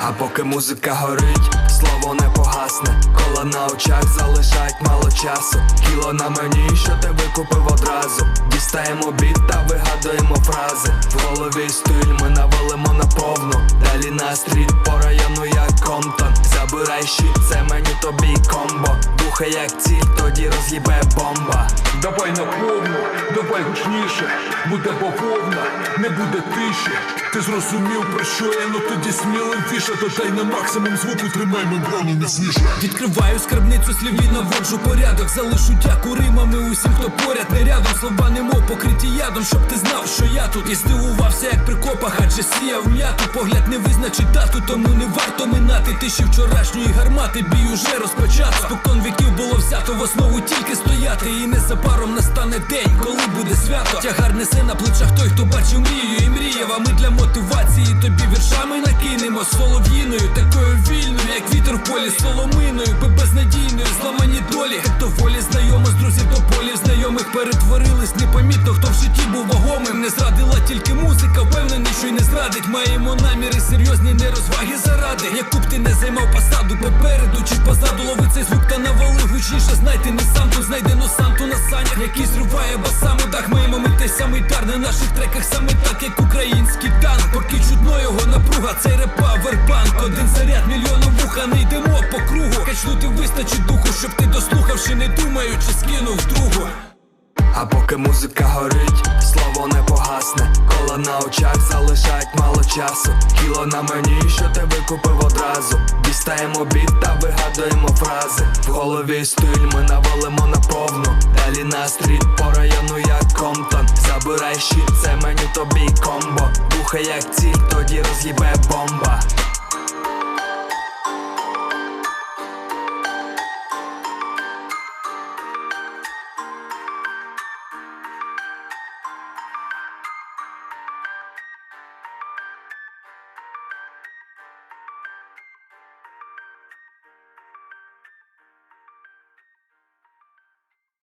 А поки музика горить, слово не погасне, кола на очах залишають мало часу. Кіло на мені, що ти викупив одразу. Дістаємо біт та вигадуємо фрази. В голові стиль ми навалимо на повну. Далі на стріт по району, як Комптон. Забирай щит, це мені тобі комбо. Духа як ціль, тоді роз'їбе бомба. Давай на повну, давай гучніше, буде бавовна, не буде тиші. Ти зрозумів про що я, ну тоді смілим фіша, додай на максимум звуку, тримай мембрану міцніше. Відкриваю скарбницю слів наводжу порядок Залишу дяку римами усім, хто поряд не рядом Слова немов покриті ядом, щоб ти знав, що я тут. І здивувався, як при копах, адже сіяв м'яту. Погляд не визначить дату, тому не варто минати Тиші вчорашньої гармати, бій уже розпочато. Спокон віків було взято в основу тільки стояти. І незабаром настане день, коли буде свято. Тягар несе на плечах той, хто бачив мрію і А ми для мотивації тобі віршами накинемо Солов'їною, такою вільною, як вітер в полі соломиною, безнадійною, зламані долі Так до волі знайомо з друзів до полів знайомих перетворились непомітно, хто в житті був вагомим. Не зрадила тільки музика, впевнений, що й не зрадить. Маємо наміри, серйозні не розваги заради. Яку б ти не займав посаду попереду чи позаду лови цей звук та навали гучніше. Знайте не сам тут знайдено санту на санях, який зриває басами дах. Маємо ми той самий дар на наших треках, саме як український танк. Поки чутно його напруга, цей репа вербанк. Один заряд мільйоном вуха, не йдемо по кругу. Качнути вистачить духу, щоб ти дослухавши, не думаючи, скинув другу. А поки музика горить, слово не погасне, кола на очах залишають мало часу. Кіло на мені, що ти викупив одразу. Дістаємо біт та вигадуємо фрази. В голові стиль ми навалимо на повну. Далі на Забирай щит, це мені тобі комбо. Бухай як ціль, тоді роз'їбе бомба.